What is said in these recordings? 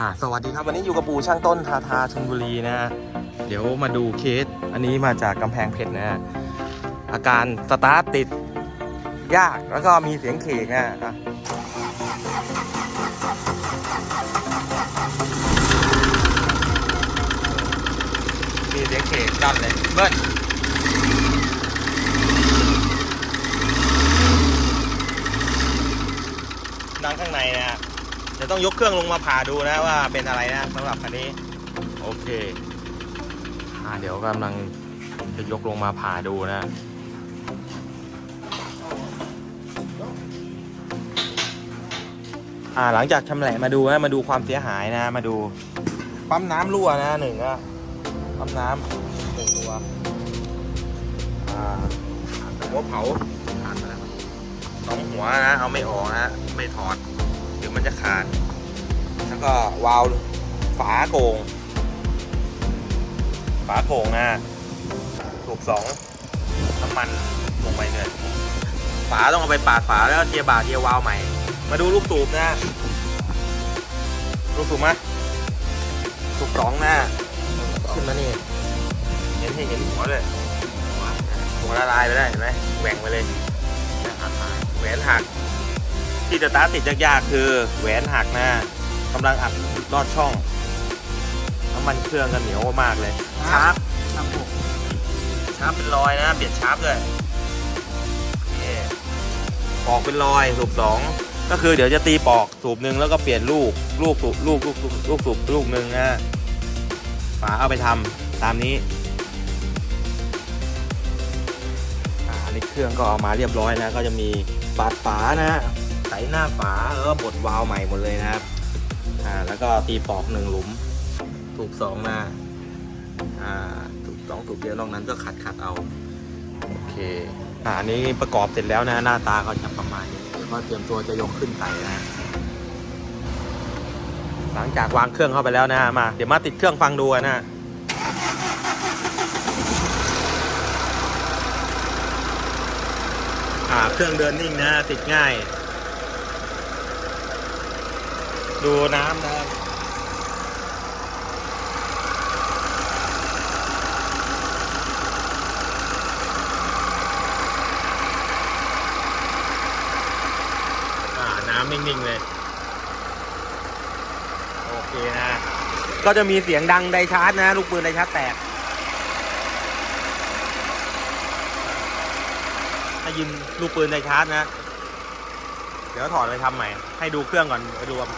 อ่าสวัสดีครับวันนี้อยู่กับปูช่างต้นทาทาชลบุรีนะ เดี๋ยวมาดูเคส อันนี้มาจากกำแพงเพชรนะ อาการสตาร์ทติด ยากแล้วก็มีเสียงเขกนะอะมีเสียงเขกดันเลยเบิ้ลดังข้างในนะ ฮะต้องยกเครื่องลงมาผ่าดูนะว่าเป็นอะไรนะสำหรับคันนี้ โอเคอ่าเดี๋ยวกำลังจะยกลงมาผ่าดูนะอ่าหลังจากชำแหละมาดูนะมาดูความเสียหายนะ มาดูปั๊มน้ำรั่วนะหนึ่งก็ปั๊มน้ำหนึ่งตัวอ่าหัวเผาผ่านมาแล้วสองหัวนะ เอาไม่ออกนะไม่ถอด ยวมันจะขาด แล้วก็วาล์วฝาโกง ฝาโกงนะถูกสองน้ำมันลงไปเลยฝาต้องเอาไปปาดฝาแล้วเทียบาเทียวาล์วใหม่ มาดูลูกสูบนะลูกสูบมะสูบสองนะขึ้นมานี่เห็นให้เห็นหัวเลยหัวละลายไปได้เห็นไหมแหว่งไปเลยแหวนหัก ที่จะตาร์ทติดยากๆคือแหวนหักนะกำลังอัดลอดช่องน้ำมันเครื่องกันเหนียวมากเลยชาร์ปครับผมชาร์ปเป็นรอยนะเปลี่ยนชาร์ปด้วยโอเคปอกเป็นรอยสูบสองก็คือเดี๋ยวจะตีปอกสูบหนึ่งแล้วก็เปลี่ยนลูกลูกสูบลูกลูกลูกลูกสูบลูกหนึ่งนะฝาเอาไปทำตามนี้อ่าอันนี้เครื่องก็เอามาเรียบร้อยนะ ก็จะมีปาดฝานะ ใส่หน้าฝาแล้วก็บดวาล์วใหม่หมดเลยนะครับ อ่า แล้วก็ตีปอกหนึ่งหลุม ถูกสองหน้า อ่า ถูกสองถูกเดียวนอกนั้นก็ขัดขัดเอา โอเค อ่าอันนี้ประกอบเสร็จแล้วนะ หน้าตาก็จะประมาณนี้เดี๋ยวก็เตรียมตัวจะยกขึ้นไต่นะ หลังจากวางเครื่องเข้าไปแล้วนะ มา เดี๋ยวมาติดเครื่องฟังดูนะเครื่องเดินนิ่งนะติดง่าย ดูน้ำนะครับ อ่า น้ำนิ่ง ๆ เลย โอเคนะ ก็จะมีเสียงดังไดชาร์จนะ ลูกปืนไดชาร์จแตกถ้ายิงลูกปืนไดชาร์จนะ เดี๋ยวถอดไปทำใหม่ ให้ดูเครื่องก่อนไปดูว่า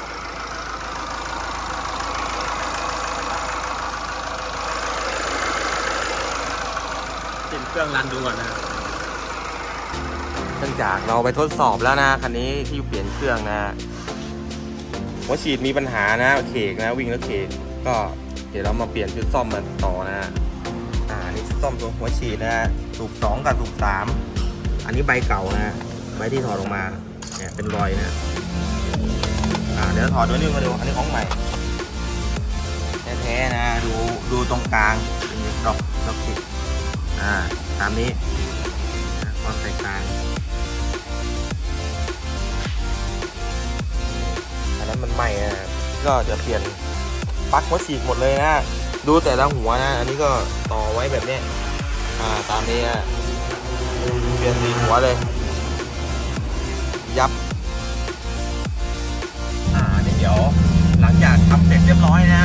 ติดเครื่องรันดูก่อนนะเนื่องจากเราไปทดสอบแล้วนะคันนี้ที่เปลี่ยนเครื่องนะหัวฉีดมีปัญหานะเขกนะ วิ่งแล้วเขกก็เดี๋ยวเรามาเปลี่ยนชุดซ่อมมันต่อนะอ่านี่ชุดซ่อมตัวหัวฉีดนะสูบสองกับสูบสามอันนี้ใบเก่านะใบที่ถอดออกมาเนี่ยเป็นรอยนะอ่าเดี๋ยวถอดตัวนี้มาดูอันนี้ของใหม่แท้ๆนะดูดูตรงกลางเป็นดอกดอกติด อ่าตามนี้ความแตกต่างอันนั้นมันไหม้นะก็จะเปลี่ยนปลั๊กหัวฉีกหมดเลยนะ ดูแต่ละหัวนะ อันนี้ก็ต่อไว้แบบนี้อ่าตามนี้นะเปลี่ยนสีหัวเลย ยับ อ่านี่เดี๋ยวหลังจากทำเสร็จเรียบร้อยนะ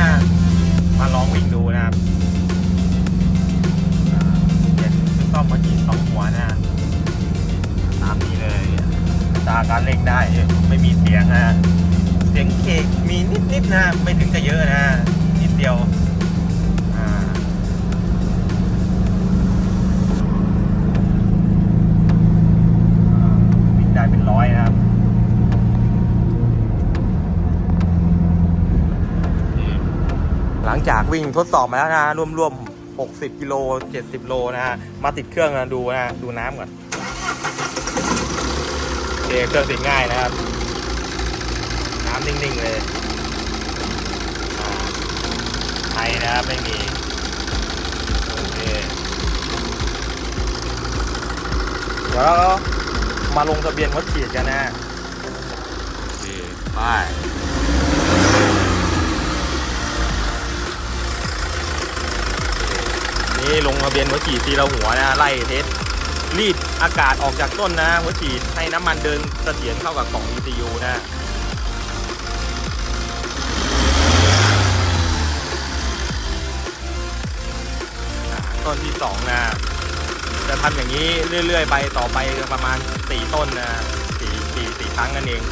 หลังจากวิ่งทดสอบมาแล้วนะรวมๆ60กิโล70โลนะฮะมาติดเครื่องนะดูนะดูน้ำก่อนเคเครื่องติดง่ายนะครับ น้ำนิ่งๆเลยไทยนะครับไม่มีโอเคเดี๋ยวเรามาลงทะเบียนวัดฉีดกันนะโอเคไป ทะเบียนหัวฉีดทีละหัวนะไล่เทสรีดอากาศออกจากต้นนะหัวฉีดให้น้ำมันเดินเสถียรเข้ากับกล่อง ECU นะต้นที่สองนะจะทำอย่างนี้เรื่อย ๆ ไปต่อไปประมาณสี่ต้นนะสี่สี่สี่ครั้งนั่นเอง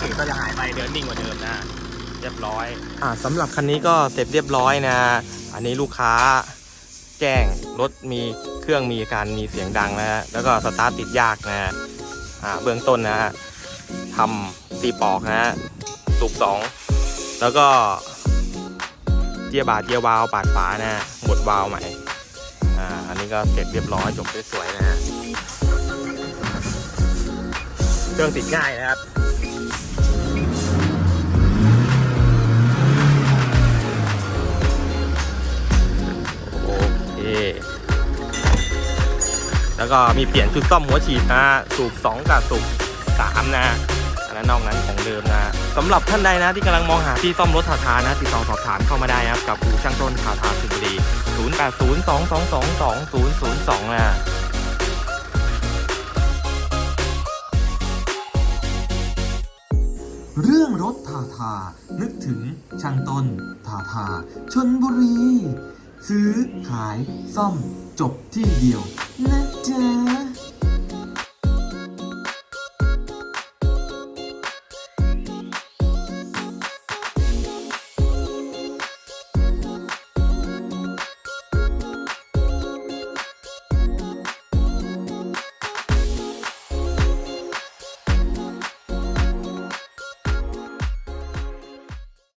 ขื่อก็จะหายไปเดินนิ่งกว่าเดิมนะ เรียบร้อย อ่าสำหรับคันนี้ก็เสร็จเรียบร้อยนะ อันนี้ลูกค้าแจ้งรถมีเครื่องมีการมีเสียงดังนะฮะแล้วก็สตาร์ทติดยากนะฮะอ่าเบื้องต้นนะฮะทำตีปอกนะฮะสูบสองแล้วก็เจียบาเจียวาวปาดฝานะฮะหมดวาล์วใหม่อ่าอันนี้ก็เสร็จเรียบร้อยจบสวยๆนะฮะเครื่องติดง่ายนะครับ แล้วก็มีเปลี่ยนชุดซ่อมหัวฉีดนะสูบ2กับสูบ3นะอันนั้นนอกนั้นของเดิมนะสำหรับท่านใดนะที่กำลังมองหาที่ซ่อมรถทาทานะ ติดต่อสอบถามเข้ามาได้นะครับ กับอู่ช่างต้นทาทาสิงห์บุรี0802222002นะเรื่องรถทาทา นึกถึงช่างต้นทาทาชนบุรี ซื้อขายซ่อมจบที่เดียวนะจ๊ะ